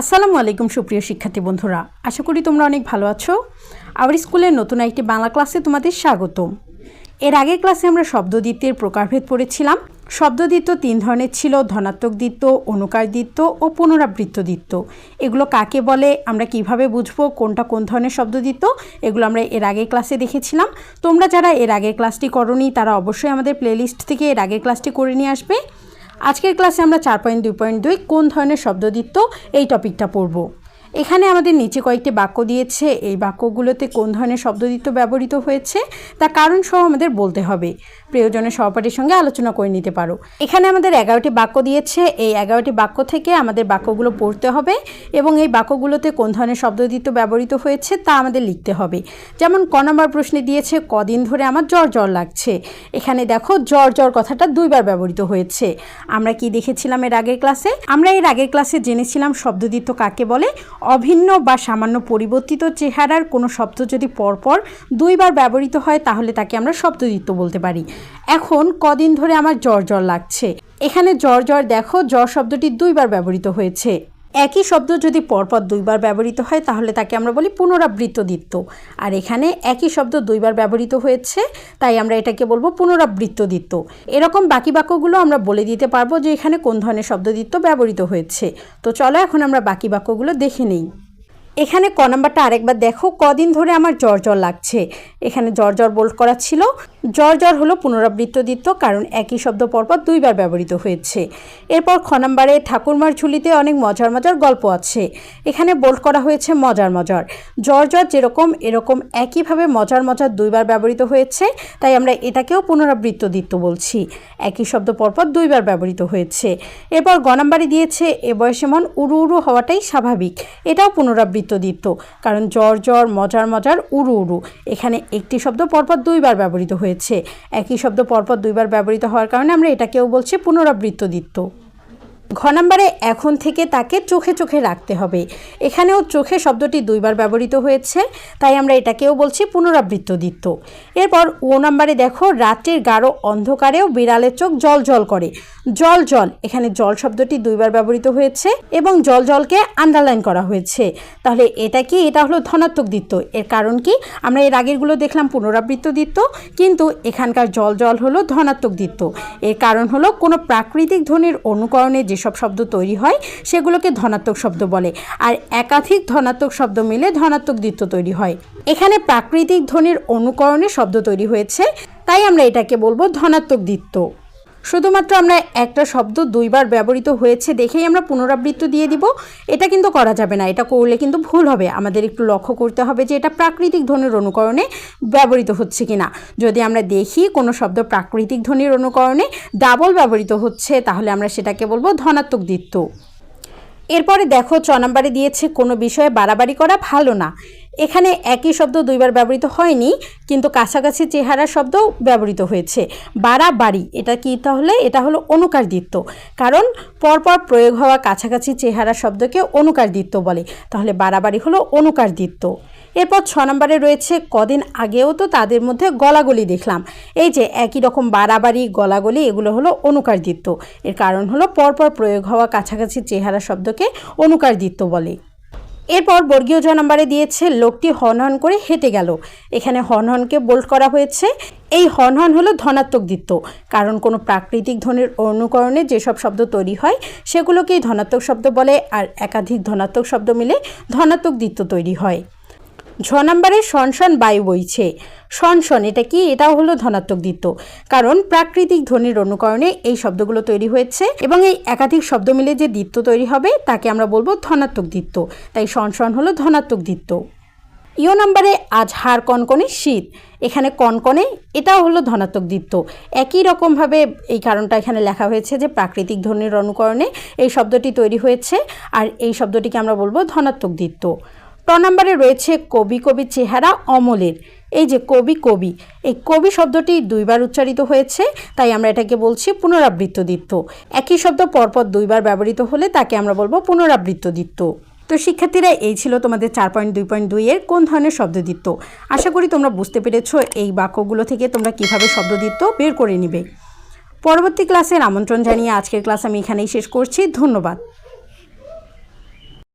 আসসালামু আলাইকুম সুপ্রিয় শিক্ষার্থী বন্ধুরা। আশা করি তোমরা অনেক ভালো আছো। আবার স্কুলের নতুন একটি বাংলা ক্লাসে তোমাদের স্বাগতম। এর আগের ক্লাসে আমরা শব্দদ্বিত্বের প্রকারভেদ পড়েছিলাম। শব্দদ্বিত্ব তিন ধরনের ছিল, ধনাত্মক দ্বিত্ব অনুকার দ্বিত্ব ও পুনরাবৃত্ত দ্বিত্ব এগুলো কাকে বলে, আমরা কীভাবে বুঝব, কোনটা কোন ধরনের শব্দ শব্দদ্বিত্ব এগুলো আমরা এর আগের ক্লাসে দেখেছিলাম। তোমরা যারা এর আগের ক্লাসটি করনি, তারা অবশ্যই আমাদের প্লেলিস্ট থেকে এর আগের ক্লাসটি করে নিয়ে আসবে। আজকের ক্লাসে আমরা চার পয়েন্ট দুই পয়েন্ট দুই কোন ধরনের শব্দদিত্ব এই টপিকটা পড়ব। এখানে আমাদের নিচে কয়েকটি বাক্য দিয়েছে। এই বাক্যগুলোতে কোন ধরনের শব্দদ্বিত্ব ব্যবহৃত হয়েছে? তা কারণ সহ আমাদের বলতে হবে। প্রিয়জনের সহপাঠীর সঙ্গে আলোচনা করে নিতে পারো। এখানে আমাদের এগারোটি বাক্য দিয়েছে। এই এগারোটি বাক্য থেকে আমাদের বাক্যগুলো পড়তে হবে এবং এই বাক্যগুলোতে কোন ধরনের শব্দদ্বিত্ব ব্যবহৃত হয়েছে তা আমাদের লিখতে হবে। যেমন, ক নম্বর প্রশ্নে দিয়েছে, কদিন ধরে আমার জ্বর জ্বর লাগছে। এখানে দেখো, জ্বর জ্বর কথাটা দুইবার ব্যবহৃত হয়েছে। আমরা কি দেখেছিলাম এর আগের ক্লাসে? আমরা এর আগের ক্লাসে জেনেছিলাম শব্দদ্বিত্ব কাকে বলে? অভিন্ন বা সামান্য পরিবর্তিত চেহারার কোনো শব্দ যদি পরপর দুইবার ব্যবহৃত হয়, তাহলে তাকে আমরা শব্দদ্বিত্ব বলতে পারি। এখন কদিন ধরে আমার জ্বর জ্বর লাগছে। এখানে জ্বর জ্বর দেখো, জ্বর শব্দটি দুইবার ব্যবহৃত হয়েছে। একই শব্দ যদি পরপর দুইবার ব্যবহৃত হয়, তাহলে তাকে আমরা বলি পুনরাবৃত্ত দ্বিত্ব আর এখানে একই শব্দ দুইবার ব্যবহৃত হয়েছে, তাই আমরা এটাকে বলব পুনরাবৃত্ত দ্বিত্ব এরকম বাকি বাক্যগুলো আমরা বলে দিতে পারব যে এখানে কোন ধরনের শব্দদ্বিত্ব ব্যবহৃত হয়েছে। তো চলো এখন আমরা বাকি বাক্যগুলো দেখে নিই। এখানে ক নাম্বারটা আরেকবার দেখো। কদিন ধরে আমার জ্বর জ্বর লাগছে। এখানে জ্বর জ্বর বোল্ড করা ছিল। জ্বর হলো পুনরাবৃত্ত দ্বিত্ব কারণ একই শব্দ পরপর দুইবার ব্যবহৃত হয়েছে। এরপর খ নাম্বারে ঠাকুরমার ঝুলিতে অনেক মজার মজার গল্প আছে। এখানে বোল্ড করা হয়েছে মজার মজার। জ্বর যেরকম, এরকম একইভাবে মজার মজার দুইবার ব্যবহৃত হয়েছে, তাই আমরা এটাকেও পুনরাবৃত্ত দ্বিত্ব বলছি। একই শব্দ পরপর দুইবার ব্যবহৃত হয়েছে। এরপর গ নাম্বারে দিয়েছে, এ বয়সে মন উড়ু উড়ু হওয়াটাই স্বাভাবিক। এটাও পুনরাবৃত্ত দ্বিত্ব কারণ জ্বর, মজার মজার উড়ু উড়ু। এখানে একটি শব্দ পরপর দুইবার ব্যবহৃত হয়েছে। একই শব্দ পরপর দুইবার ব্যবহৃত হওয়ার কারণে আমরা এটাকেও বলছি পুনরাবৃত্ত দ্বিত্ব ঘ নম্বরে এখন থেকে তাকে চোখে চোখে রাখতে হবে। এখানেও চোখে শব্দটি দুইবার ব্যবহৃত হয়েছে, তাই আমরা এটাকেও বলছি পুনরাবৃত্ত দ্বিত্ব এরপর ও নম্বরে দেখো, রাত্রির গাঢ় অন্ধকারেও বিড়ালের চোখ জল জল করে। জল জল, এখানে জল শব্দটি দুইবার ব্যবহৃত হয়েছে এবং জল জলকে আন্ডারলাইন করা হয়েছে। তাহলে এটা কি? এটা হলো ধনাত্মক দ্বিত্ব এর কারণ কি? আমরা এর আগেরগুলো দেখলাম পুনরাবৃত্ত দ্বিত্ব কিন্তু এখানকার জল জল হলো ধনাত্মক দ্বিত্ব এর কারণ হলো কোনো প্রাকৃতিক ধ্বনির অনুকরণে যেসব শব্দ তৈরি হয়, সেগুলোকে ধনাত্মক শব্দ বলে। আর একাধিক ধনাত্মক শব্দ মিলে ধনাত্মক দ্বিত্ব তৈরি হয়। এখানে প্রাকৃতিক ধ্বনির অনুকরণে শব্দ তৈরি হয়েছে, তাই আমরা এটাকে বলব ধনাত্মক দ্বিত্ব। শুধুমাত্র আমরা একটা শব্দ দুইবার ব্যবহৃত হয়েছে দেখেই আমরা পুনরাবৃত্ত দিয়ে দিব। এটা কিন্তু করা যাবে না, এটা করলে কিন্তু ভুল হবে। আমাদের একটু লক্ষ্য করতে হবে যে এটা প্রাকৃতিক ধ্বনির অনুকরণে ব্যবহৃত হচ্ছে কি না যদি আমরা দেখি কোনো শব্দ প্রাকৃতিক ধ্বনির অনুকরণে ডাবল ব্যবহৃত হচ্ছে, তাহলে আমরা সেটাকে বলব ধনাত্মক দ্বিত্ব। এরপরে দেখো চ নম্বরে দিয়েছে, কোনো বিষয়ে বাড়াবাড়ি করা ভালো না। এখানে একই শব্দ দুইবার ব্যবহৃত হয়নি, কিন্তু কাছাকাছি চেহারা শব্দ ব্যবহৃত হয়েছে। বাড়াবাড়ি, এটা কি তাহলে? এটা হলো অনুকার দিত্ব কারণ পরপর প্রয়োগ হওয়া কাছাকাছি চেহারা শব্দকে অনুকার দিত্ব বলে। তাহলে বাড়াবাড়ি হলো অনুকার দ্বিত্ব এরপর ছ নম্বরে রয়েছে, কদিন আগেও তো তাদের মধ্যে গলাগলি দেখলাম। এই যে একই রকম বাড়াবাড়ি, গলাগলি, এগুলো হলো অনুকার দ্বিত্ব এর কারণ হলো পরপর প্রয়োগ হওয়া কাছাকাছি চেহারা শব্দকে অনুকার দ্বিত্ব বলে। এরপর বর্গীয় জ নম্বরে দিয়েছে, লোকটি হন হন করে হেঁটে গেল। এখানে হন হনকে বোল্ড করা হয়েছে। এই হন হন হলো ধনাত্মক দ্বিত্ব কারণ কোনো প্রাকৃতিক ধ্বনির অনুকরণে যেসব শব্দ তৈরি হয়, সেগুলোকেই ধনাত্মক শব্দ বলে, আর একাধিক ধনাত্মক শব্দ মিলে ধনাত্মক দ্বিত্ব তৈরি হয়। ঝ নম্বরে শনশন বায়ু বইছে। শনশন এটা কি? এটাও হলো ধনাত্মক দ্বিত্ব। কারণ প্রাকৃতিক ধ্বনির অনুকরণে এই শব্দগুলো তৈরি হয়েছে এবং এই একাধিক শব্দ মিলে যে দ্বিত্ব তৈরি হবে, তাকে আমরা বলব ধনাত্মক দ্বিত্ব। তাই শনশন হলো ধনাত্মক দ্বিত্ব। ইও নম্বরে আজ হাড় কনকনে শীত। এখানে কনকনে, এটাও হলো ধনাত্মক দ্বিত্ব। একই রকমভাবে এই কারণটা এখানে লেখা হয়েছে যে প্রাকৃতিক ধ্বনির অনুকরণে এই শব্দটি তৈরি হয়েছে, আর এই শব্দটিকে আমরা বলব ধনাত্মক দ্বিত্ব। ট নম্বরে রয়েছে কবি কবি চেহারা অমলের। এই যে কবি কবি, এই কবি শব্দটি দুইবার উচ্চারিত হয়েছে, তাই আমরা এটাকে বলছি পুনরাবৃত্ত দ্বিত্ব একই শব্দ পরপর দুইবার ব্যবহৃত হলে তাকে আমরা বলব পুনরাবৃত্ত দ্বিত্ব তো শিক্ষার্থীরা, এই ছিল তোমাদের চার পয়েন্ট, দুই পয়েন্ট দুইয়ের কোন ধরনের শব্দ শব্দদ্বিত্ব আশা করি তোমরা বুঝতে পেরেছ এই বাক্যগুলো থেকে তোমরা কীভাবে শব্দদ্বিত্ব বের করে নিবে। পরবর্তী ক্লাসের আমন্ত্রণ জানিয়ে আজকের ক্লাস আমি এখানেই শেষ করছি। ধন্যবাদ।